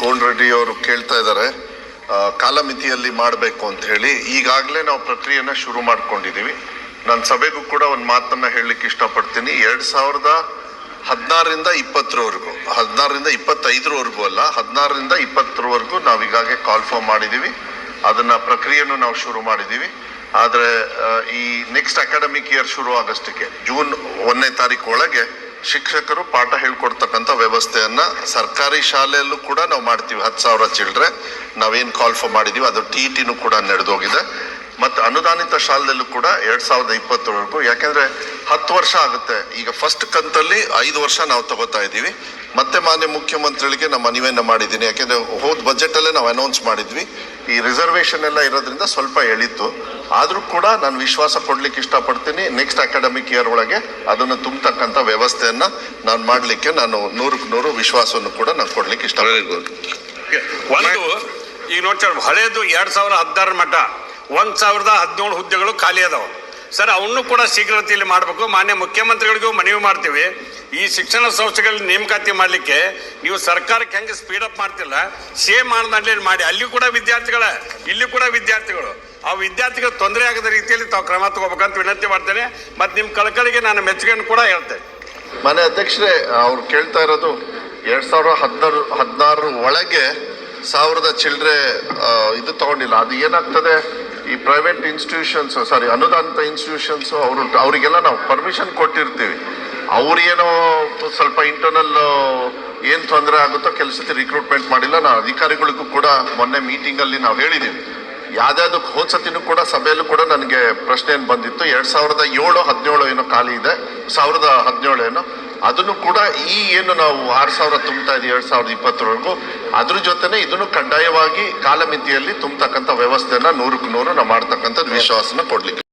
Cone Reddy ಅವರು ಕೇಳ್ತಾ ಇದ್ದಾರೆ ಕಾಲಮಿತಿಯಲ್ಲಿ ಮಾಡಬೇಕು ಅಂತ ಹೇಳಿ. ಈಗಾಗಲೇ ನಾವು ಪ್ರಕ್ರಿಯೆನ ಶುರು ಮಾಡ್ಕೊಂಡಿದ್ದೀವಿ. ನನ್ನ ಸಭೆಗೂ ಕೂಡ ಒಂದು ಮಾತನ್ನ ಹೇಳಲಿಕ್ಕೆ ಇಷ್ಟಪಡ್ತೀನಿ. ಎರಡು ಸಾವಿರದ ಹದಿನಾರರಿಂದ ಇಪ್ಪತ್ತರವರೆಗೂ, ಹದಿನಾರರಿಂದ ಇಪ್ಪತ್ತೈದರವರೆಗೂ ಅಲ್ಲ, ಹದಿನಾರರಿಂದ ಇಪ್ಪತ್ತರವರೆಗೂ ನಾವು ಈಗಾಗಲೇ ಕಾಲ್ ಫಾರ್ಮ್ ಮಾಡಿದ್ದೀವಿ. ಅದನ್ನು ಪ್ರಕ್ರಿಯೆನೂ ನಾವು ಶುರು ಮಾಡಿದ್ದೀವಿ. ಆದರೆ ಈ ನೆಕ್ಸ್ಟ್ ಅಕಾಡೆಮಿಕ್ ಇಯರ್ ಶುರು ಆಗಷ್ಟಕ್ಕೆ, ಜೂನ್ ಒಂದನೇ ತಾರೀಕು ಒಳಗೆ ಶಿಕ್ಷಕರು ಪಾಠ ಹೇಳ್ಕೊಡ್ತಕ್ಕಂಥ ವ್ಯವಸ್ಥೆಯನ್ನ ಸರ್ಕಾರಿ ಶಾಲೆಯಲ್ಲೂ ಕೂಡ ನಾವು ಮಾಡ್ತೀವಿ. ಹತ್ತು ಸಾವಿರ ಚಿಲ್ಡ್ರೆ. ನಾವೇನು ಕಾಲ್ ಫಾರ್ ಮಾಡಿದೀವಿ. ಅದು ಟಿ ಟಿನೂ ಕೂಡ ನಡೆದೋಗಿದೆ. ಮತ್ತು ಅನುದಾನಿತ ಶಾಲೆಯಲ್ಲೂ ಕೂಡ ಎರಡು ಸಾವಿರದ ಇಪ್ಪತ್ತರವರೆಗೂ ಯಾಕೆಂದ್ರೆ ಹತ್ತು ವರ್ಷ ಆಗುತ್ತೆ. ಈಗ ಫಸ್ಟ್ ಕಂತಲ್ಲಿ ಐದು ವರ್ಷ ನಾವು ತಗೋತಾ ಇದ್ದೀವಿ ಮತ್ತೆ ಮಾನ್ಯ ಮುಖ್ಯಮಂತ್ರಿಗಳಿಗೆ ನಮ್ಮ ಮನವಿಯನ್ನು ಮಾಡಿದ್ದೀನಿ. ಯಾಕೆಂದರೆ ಹೋದ ಬಜೆಟ್ ಅಲ್ಲೇ ನಾವು ಅನೌನ್ಸ್ ಮಾಡಿದ್ವಿ. ಈ ರಿಸರ್ವೇಷನ್ ಎಲ್ಲ ಇರೋದ್ರಿಂದ ಸ್ವಲ್ಪ ಎಳಿತು. ಆದರೂ ಕೂಡ ನಾನು ವಿಶ್ವಾಸ ಕೊಡ್ಲಿಕ್ಕೆ ಇಷ್ಟಪಡ್ತೀನಿ. ನೆಕ್ಸ್ಟ್ ಅಕಾಡೆಮಿಕ್ ಇಯರ್ ಒಳಗೆ ಅದನ್ನು ತುಂಬತಕ್ಕಂಥ ವ್ಯವಸ್ಥೆಯನ್ನು ನಾನು ಮಾಡಲಿಕ್ಕೆ ನಾನು ನೂರಕ್ಕೆ ನೂರು ವಿಶ್ವಾಸವನ್ನು ಕೂಡ ನಾನು ಕೊಡ್ಲಿಕ್ಕೆ ಇಷ್ಟ ಒಂದು ಈಗ ನೋಡ್ತಾರೆ ಹಳೇದು ಎರಡ್ ಸಾವಿರದ ಹದಿನಾರು ಮಟ್ಟ ಒಂದ್ ಸಾವಿರದ ಹದಿನೇಳು ಹುದ್ದೆಗಳು ಖಾಲಿ ಅದಾವೆ. ಸರ್ ಅವನ್ನೂ ಕೂಡ ಶೀಘ್ರತೆಯಲ್ಲಿ ಮಾಡಬೇಕು. ಮಾನ್ಯ ಮುಖ್ಯಮಂತ್ರಿಗಳಿಗೂ ಮನವಿ ಮಾಡ್ತೀವಿ. ಈ ಶಿಕ್ಷಣ ಸಂಸ್ಥೆಗಳಲ್ಲಿ ನೇಮಕಾತಿ ಮಾಡಲಿಕ್ಕೆ ನೀವು ಸರ್ಕಾರಕ್ಕೆ ಹೆಂಗೆ ಸ್ಪೀಡ್ ಅಪ್ ಮಾಡ್ತಿಲ್ಲ? ಸೇಮ್ ಮಾನದಂಡದಲ್ಲಿ ಮಾಡಿ. ಅಲ್ಲಿ ಕೂಡ ವಿದ್ಯಾರ್ಥಿಗಳ, ಇಲ್ಲಿ ಕೂಡ ವಿದ್ಯಾರ್ಥಿಗಳು. ಆ ವಿದ್ಯಾರ್ಥಿಗಳು ತೊಂದರೆ ಆಗದ ರೀತಿಯಲ್ಲಿ ತಾವು ಕ್ರಮ ತಗೋಬೇಕಂತ ವಿನಂತಿ ಮಾಡ್ತೇನೆ. ಮತ್ತು ನಿಮ್ಮ ಕಳಕಳಿಗೆ ನಾನು ಮೆಚ್ಚುಗೆಯನ್ನು ಕೂಡ ಹೇಳ್ತೇನೆ. ಮನೆ ಅಧ್ಯಕ್ಷರೇ, ಅವ್ರು ಕೇಳ್ತಾ ಇರೋದು ಎರಡು ಸಾವಿರದ ಹದಿನಾರು, ಹದಿನಾರರ ಒಳಗೆ ಸಾವಿರದ ಚಿಲ್ಲರೆ ಇದು ತಗೊಂಡಿಲ್ಲ. ಅದು ಏನಾಗ್ತದೆ? ಈ ಪ್ರೈವೇಟ್ ಇನ್ಸ್ಟಿಟ್ಯೂಷನ್ಸು ಸಾರಿ ಅನುದಾನಿತ ಇನ್ಸ್ಟಿಟ್ಯೂಷನ್ಸು ಅವರು, ಅವರಿಗೆಲ್ಲ ನಾವು ಪರ್ಮಿಷನ್ ಕೊಟ್ಟಿರ್ತೀವಿ. ಅವ್ರೇನೋ ಸ್ವಲ್ಪ ಇಂಟರ್ನಲ್ ಏನು ತೊಂದರೆ ಆಗುತ್ತೋ ಕೆಲಸಕ್ಕೆ ರಿಕ್ರೂಟ್ಮೆಂಟ್ ಮಾಡಿಲ್ಲ. ನಾವು ಅಧಿಕಾರಿಗಳಿಗೂ ಕೂಡ ಮೊನ್ನೆ ಮೀಟಿಂಗ್ ಅಲ್ಲಿ ನಾವು ಹೇಳಿದ್ದೀವಿ ಯಾವ್ದಾವ್ದಕ್ಕೆ ಹೋದ್ ಕೂಡ ಸಭೆಯಲ್ಲೂ ಕೂಡ ನನಗೆ ಪ್ರಶ್ನೆ ಏನು ಬಂದಿತ್ತು. ಎರಡು ಸಾವಿರದ ಏಳು, ಹದಿನೇಳು ಏನೋ ಖಾಲಿ ಇದೆ. ಸಾವಿರದ ಹದಿನೇಳು ಏನೋ. ಅದನ್ನು ಕೂಡ ಈ ಏನು ನಾವು ಆರು ಸಾವಿರ ತುಂಬ್ತಾ ಇದೀವಿ, ಎರಡು ಸಾವಿರದ ಇಪ್ಪತ್ತರವರೆಗೂ, ಅದ್ರ ಜೊತೆನೆ ಇದನ್ನು ಕಡ್ಡಾಯವಾಗಿ ಕಾಲಮಿತಿಯಲ್ಲಿ ತುಂಬತಕ್ಕಂಥ ವ್ಯವಸ್ಥೆಯನ್ನ ನೂರಕ್ಕೆ ನೂರು ನಾವು ಮಾಡ್ತಕ್ಕಂಥದ್ದು ವಿಶ್ವಾಸನ ಕೊಡ್ಲಿಕ್ಕೆ.